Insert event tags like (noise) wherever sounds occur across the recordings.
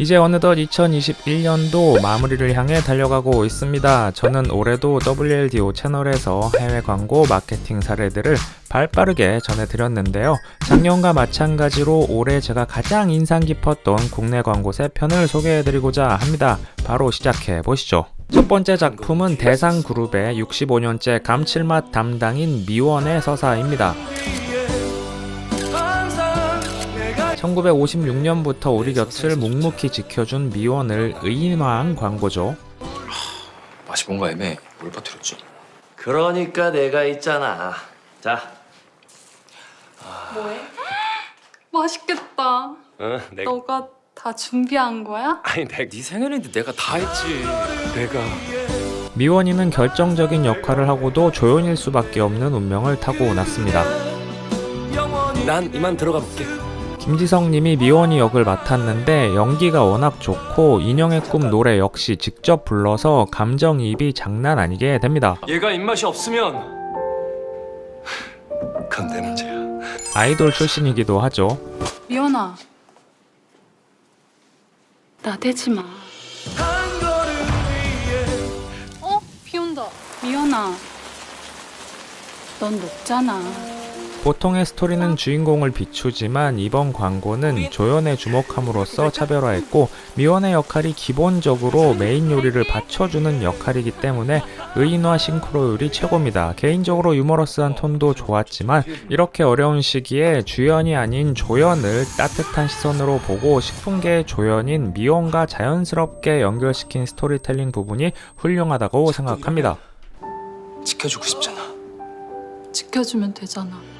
이제 어느덧 2021년도 마무리를 향해 달려가고 있습니다. 저는 올해도 WLDO 채널에서 해외 광고 마케팅 사례들을 발 빠르게 전해드렸는데요. 작년과 마찬가지로 올해 제가 가장 인상 깊었던 국내 광고 3편을 소개해드리고자 합니다. 바로 시작해 보시죠. 첫 번째 작품은 대상그룹의 65년째 감칠맛 담당인 미원의 서사입니다. 1956년부터 우리 곁을 묵묵히 지켜준 미원을 의인화한 광고죠. 맛이 뭔가 애매해. 뭘 퍼뜨렸지? 그러니까 내가 있잖아. 자, 뭐해? (gasps) 맛있겠다. 어, 내가 너가 다 준비한 거야? 아니 내가 네 생일인데 내가 다 했지. 내가 미원이는 결정적인 역할을 하고도 조연일 수밖에 없는 운명을 타고 났습니다. 난 이만 들어가 볼게. 김지성 님이 미원이 역을 맡았는데 연기가 워낙 좋고 인형의 꿈 노래 역시 직접 불러서 감정이입이 장난 아니게 됩니다. 얘가 입맛이 없으면 그건 내 문제야. 아이돌 출신이기도 하죠. 미연아. 나대지 마. 어? 비 온다. 미연아. 넌 높잖아. 보통의 스토리는 주인공을 비추지만 이번 광고는 조연에 주목함으로써 차별화했고 미원의 역할이 기본적으로 메인 요리를 받쳐주는 역할이기 때문에 의인화 싱크로율이 최고입니다. 개인적으로 유머러스한 톤도 좋았지만 이렇게 어려운 시기에 주연이 아닌 조연을 따뜻한 시선으로 보고 식품계의 조연인 미원과 자연스럽게 연결시킨 스토리텔링 부분이 훌륭하다고 생각합니다. 지켜주고 싶잖아. 지켜주면 되잖아.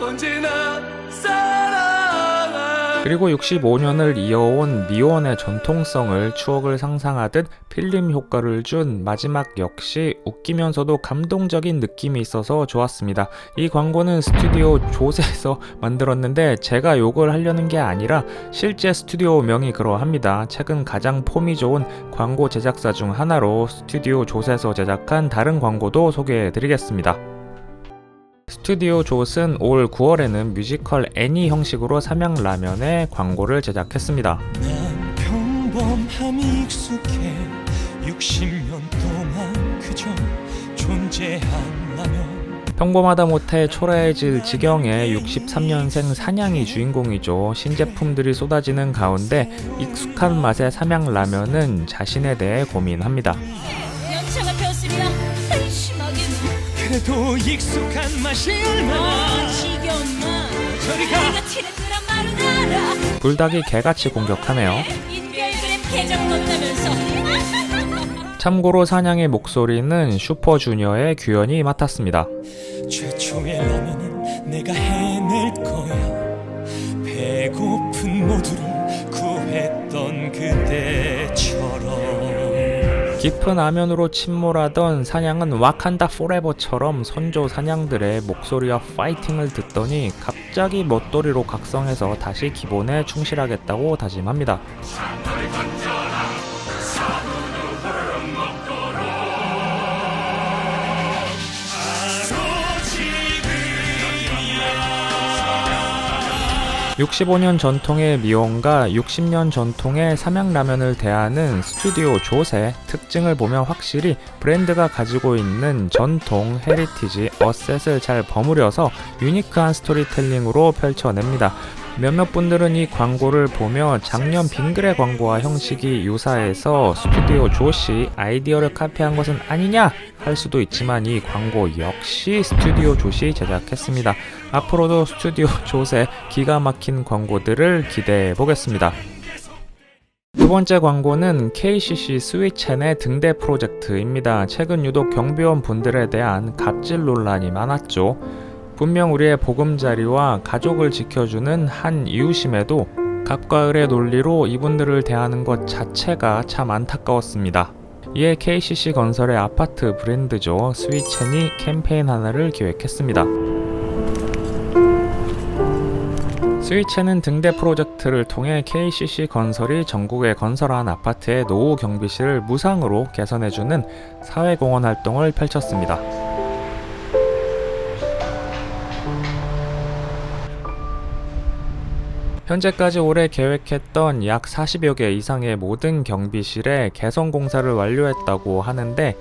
언제나 사랑하. 그리고 65년을 이어온 미원의 전통성을 추억을 상상하듯 필름 효과를 준 마지막 역시 웃기면서도 감동적인 느낌이 있어서 좋았습니다. 이 광고는 스튜디오 조세에서 (laughs) 만들었는데 제가 욕을 하려는 게 아니라 실제 스튜디오 명이 그러합니다. 최근 가장 폼이 좋은 광고 제작사 중 하나로 스튜디오 조세에서 제작한 다른 광고도 소개해 드리겠습니다. 스튜디오 조.은 올 9월에는 뮤지컬 애니 형식으로 삼양 라면의 광고를 제작했습니다. 난 평범함이 익숙해 60년 동안 그저 존재한다면 평범하다 못해 초라해질 지경의 63년생 사냥이 주인공이죠. 신제품들이 쏟아지는 가운데 익숙한 맛의 삼양 라면은 자신에 대해 고민합니다. 그래도 익숙한 맛일만 지겨운마 저리 가. 내가 티를 끄란 말은 알아 불닭이 개같이 공격하네요. 넣는다면서. (laughs) 참고로 사냥의 목소리는 슈퍼주니어의 규현이 맡았습니다. 최초의 라면은 내가 해낼 거야. 배고픈 모두를 구했던 그때처럼 깊은 아면으로 침몰하던 사냥은 와칸다 포레버처럼 선조 사냥들의 목소리와 파이팅을 듣더니 갑자기 멋돌이로 각성해서 다시 기본에 충실하겠다고 다짐합니다. (65년) 전통의 미원과 (60년) 전통의 삼양라면을 대하는 스튜디오 조세 특징을 보면 확실히 브랜드가 가지고 있는 전통 헤리티지 어셋을 잘 버무려서 유니크한 스토리텔링으로 펼쳐냅니다. 몇몇 분들은 이 광고를 보며 작년 빙그레 광고와 형식이 유사해서 스튜디오 조시 아이디어를 카피한 것은 아니냐 할 수도 있지만 이 광고 역시 스튜디오 조시 제작했습니다. 앞으로도 스튜디오 조세 기가 막힌 광고들을 기대해 보겠습니다. 두 번째 광고는 KCC 스위첸의 등대 프로젝트입니다. 최근 유독 경비원 분들에 대한 갑질 논란이 많았죠. 분명 우리의 보금자리와 가족을 지켜주는 한 이웃임에도 갑과 을의 논리로 이분들을 대하는 것 자체가 참 안타까웠습니다. 이에 KCC 건설의 아파트 브랜드죠. 스위첸이 캠페인 하나를 기획했습니다. 스위첸은 등대 프로젝트를 통해 KCC 건설이 전국에 건설한 아파트의 노후 경비실을 무상으로 개선해주는 사회공헌 활동을 펼쳤습니다. 현재까지 올해 계획했던 약 40여 개 이상의 모든 경비실에 개선 공사를 완료했다고 하는데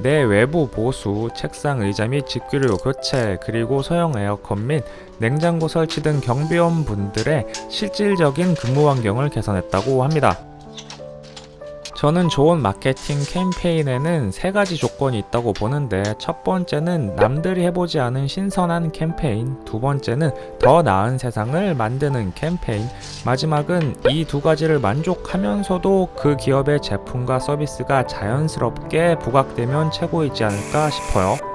내 외부 보수, 책상 의자 및 직규류 교체, 그리고 소형 에어컨 및 냉장고 설치 등 경비원 분들의 실질적인 근무 환경을 개선했다고 합니다. 저는 좋은 마케팅 캠페인에는 세 가지 조건이 있다고 보는데 첫 번째는 남들이 해보지 않은 신선한 캠페인, 두 번째는 더 나은 세상을 만드는 캠페인, 마지막은 이 두 가지를 만족하면서도 그 기업의 제품과 서비스가 자연스럽게 부각되면 최고이지 않을까 싶어요.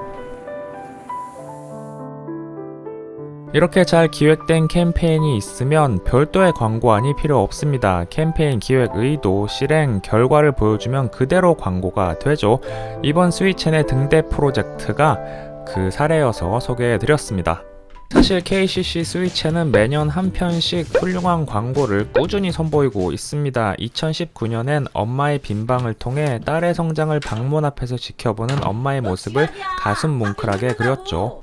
이렇게 잘 기획된 캠페인이 있으면 별도의 광고안이 필요 없습니다. 캠페인 기획 의도, 실행, 결과를 보여주면 그대로 광고가 되죠. 이번 스위첸의 등대 프로젝트가 그 사례여서 소개해드렸습니다. 사실 KCC 스위첸은 매년 한 편씩 훌륭한 광고를 꾸준히 선보이고 있습니다. 2019년엔 엄마의 빈방을 통해 딸의 성장을 방문 앞에서 지켜보는 엄마의 모습을 가슴 뭉클하게 그렸죠.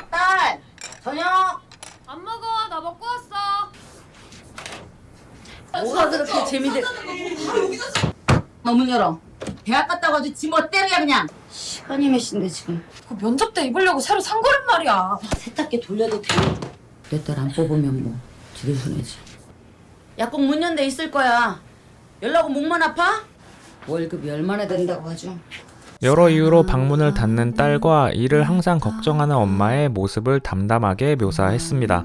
너문 열어. 대학 갔다 가지고 지 멋대로야 그냥. 시간이 몇 시인데 지금. 그 면접 때 입으려고 새로 산 거란 말이야. 세탁기 돌려도 돼. 내 딸 안 뽑으면 뭐 지들 손해지. 약국 문 연대 있을 거야. 연락 온 목만 아파? 월급이 얼마나 된다고 하죠? 여러 이유로 방문을 닫는 딸과 이를 항상 걱정하는 엄마의 모습을 담담하게 묘사했습니다.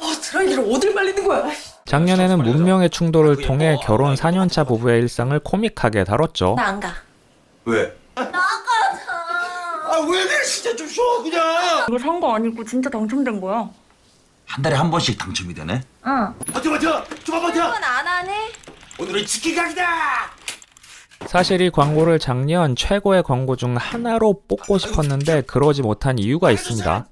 어, 드라이기를 어딜 말리는 거야? 작년에는 문명의 충돌을 통해 결혼 4년차 부부의 일상을 코믹하게 다뤘죠. 나 안 가. 왜? 아, 왜 그래? 진짜 좀 쉬어, 그냥! 이거 산 거 아니고 진짜 당첨된 거야. 한 달에 한 번씩 당첨이 되네? 응. 버텨, 버텨! 좀만 버텨! 안 하네. 오늘은 치킨 각이다! 사실 이 광고를 작년 최고의 광고 중 하나로 뽑고 싶었는데 그러지 못한 이유가 있습니다.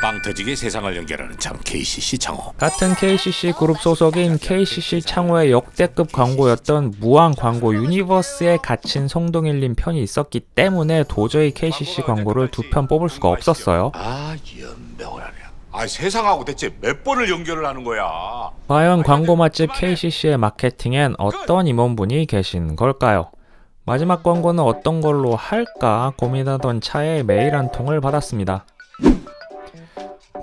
빵 터지게 세상을 연결하는 참 KCC 창호. 같은 KCC 그룹 소속인 KCC 창호의 역대급 광고였던 무한 광고 유니버스에 갇힌 송동일님 편이 있었기 때문에 도저히 KCC 광고를 두 편 뽑을 수가 없었어요. 아 연병을 하네. 아 세상하고 대체 몇 번을 연결을 하는 거야? 과연 광고 맛집 KCC의 마케팅엔 어떤 임원분이 계신 걸까요? 마지막 광고는 어떤 걸로 할까 고민하던 차에 메일 한 통을 받았습니다.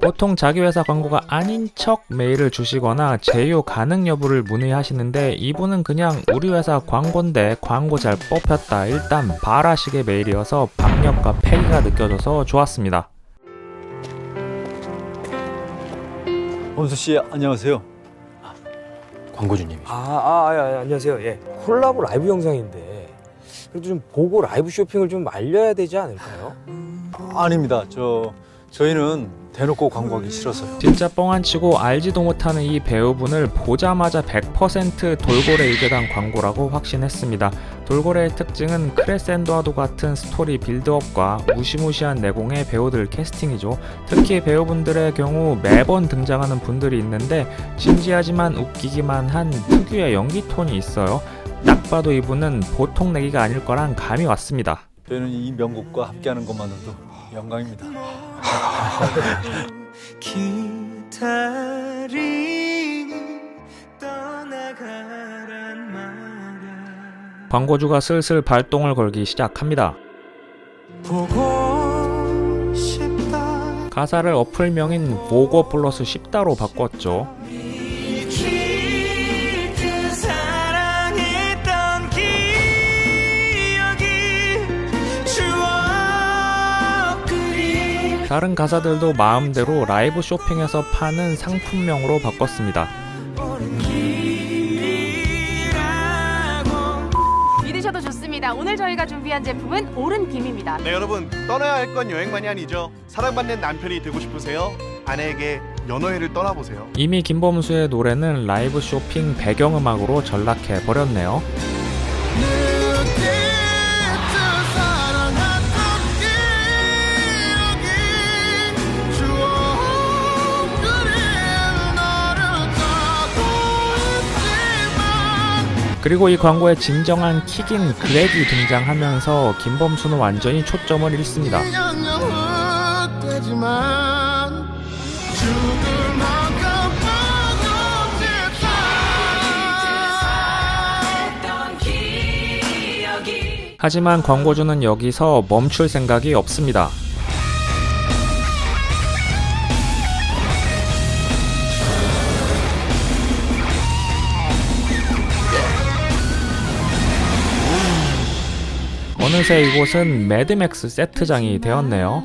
보통 자기 회사 광고가 아닌 척 메일을 주시거나 제휴 가능 여부를 문의하시는데 이분은 그냥 우리 회사 광고인데 광고 잘 뽑혔다 일단 바라식의 메일이어서 박력과 패기가 느껴져서 좋았습니다. 원수 씨 안녕하세요. 광고주님이. 아, 아, 아, 아, 안녕하세요. 예. 콜라보 라이브 영상인데 그래도 좀 보고 라이브 쇼핑을 좀 알려야 되지 않을까요? 아닙니다. 저 저희는 대놓고 광고하기 싫어서요. 진짜 뻥 안 치고 알지도 못하는 이 배우분을 보자마자 100% 돌고래 이재단 광고라고 확신했습니다. 돌고래의 특징은 크레센도와도 같은 스토리 빌드업과 무시무시한 내공의 배우들 캐스팅이죠. 특히 배우분들의 경우 매번 등장하는 분들이 있는데 진지하지만 웃기기만 한 특유의 연기 톤이 있어요. 딱 봐도 이분은 보통 내기가 아닐 거란 감이 왔습니다. 저희는 이 명곡과 함께하는 것만으로도 영광입니다. (laughs) 광고주가 슬슬 발동을 걸기 시작합니다. 가사를 어플명인 보고 플러스 쉽다로 바꿨죠. 다른 가사들도 마음대로 라이브 쇼핑에서 파는 상품명으로 바꿨습니다. 믿으셔도 좋습니다. 오늘 저희가 준비한 제품은 오른 김입니다. 네 여러분 떠나야 할 건 여행만이 아니죠 사랑받는 남편이 되고 싶으세요? 아내에게 연어회를 떠나보세요 이미 김범수의 노래는 라이브 쇼핑 배경음악으로 전락해 버렸네요. 그리고 이 광고의 진정한 킥인 그렉이 등장하면서 김범수는 완전히 초점을 잃습니다. 하지만 광고주는 여기서 멈출 생각이 없습니다. 어느새 이곳은 매드맥스 세트장이 되었네요.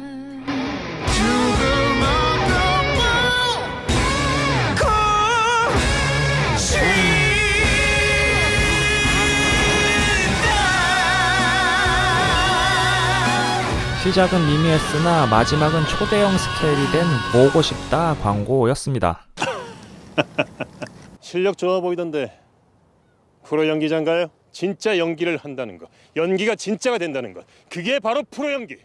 시작은 미미했으나 마지막은 초대형 스케일이 된 보고 싶다 광고였습니다. (laughs) 실력 좋아 보이던데 프로 연기자인가요? 진짜 연기를 한다는 것, 연기가 진짜가 된다는 것, 그게 바로 프로 연기.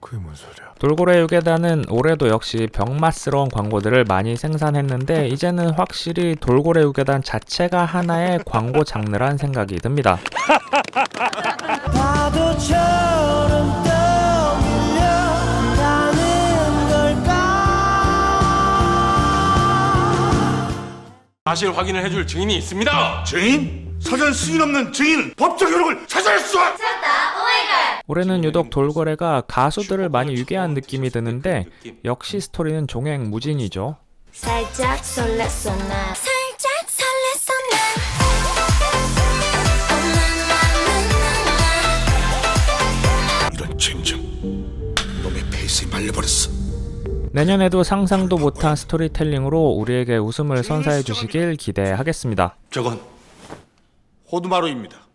그게 뭔 소리야? 돌고래 유괴단은 올해도 역시 병맛스러운 광고들을 많이 생산했는데 이제는 확실히 돌고래 유괴단 자체가 하나의 광고 장르란 생각이 듭니다. (laughs) 사실 확인을 해줄 증인이 있습니다. 증인? 사전 승인 없는 증인은 법적 효력을 찾아낼 수 없... 올해는 유독 돌고래가 가수들을 많이 유괴한 느낌이 드는데 역시 스토리는 종횡 무진이죠. 살짝 설렜어 나. 살짝 설렜어 이런 쟁점 놈의 페이스에 말려버렸어. 내년에도 상상도 못한 스토리텔링으로 우리에게 웃음을 선사해 주시길 기대하겠습니다. 저건 호두마루입니다